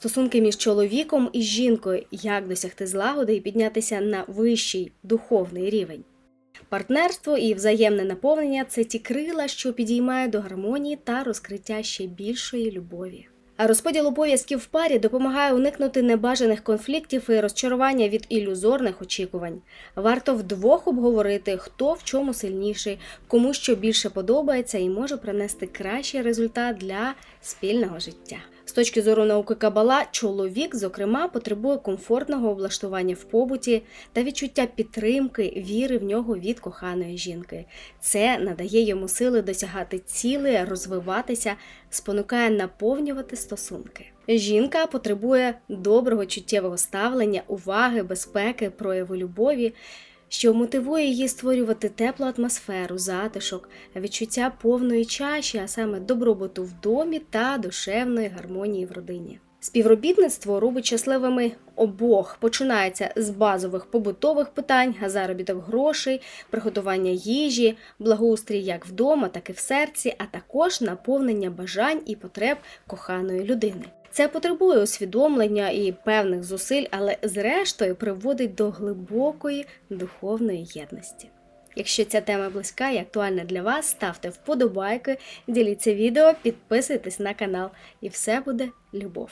Стосунки між чоловіком і жінкою, як досягти злагоди і піднятися на вищий духовний рівень. Партнерство і взаємне наповнення це ті крила, що підіймають до гармонії та розкриття ще більшої любові. А розподіл обов'язків в парі допомагає уникнути небажаних конфліктів і розчарування від ілюзорних очікувань. Варто вдвох обговорити, хто в чому сильніший, кому що більше подобається і може принести кращий результат для спільного життя. З точки зору науки Кабала, чоловік, зокрема, потребує комфортного облаштування в побуті та відчуття підтримки, віри в нього від коханої жінки. Це надає йому сили досягати цілей, розвиватися, спонукає наповнювати стосунки. Жінка потребує доброго чуттєвого ставлення, уваги, безпеки, прояву любові, що мотивує її створювати теплу атмосферу, затишок, відчуття повної чаші, а саме добробуту в домі та душевної гармонії в родині. Співробітництво робить щасливими обох. Починається з базових побутових питань, заробіток грошей, приготування їжі, благоустрій як вдома, так і в серці, а також наповнення бажань і потреб коханої людини. Це потребує усвідомлення і певних зусиль, але зрештою приводить до глибокої духовної єдності. Якщо ця тема близька і актуальна для вас, ставте вподобайки, діліться відео, підписуйтесь на канал, і все буде любов.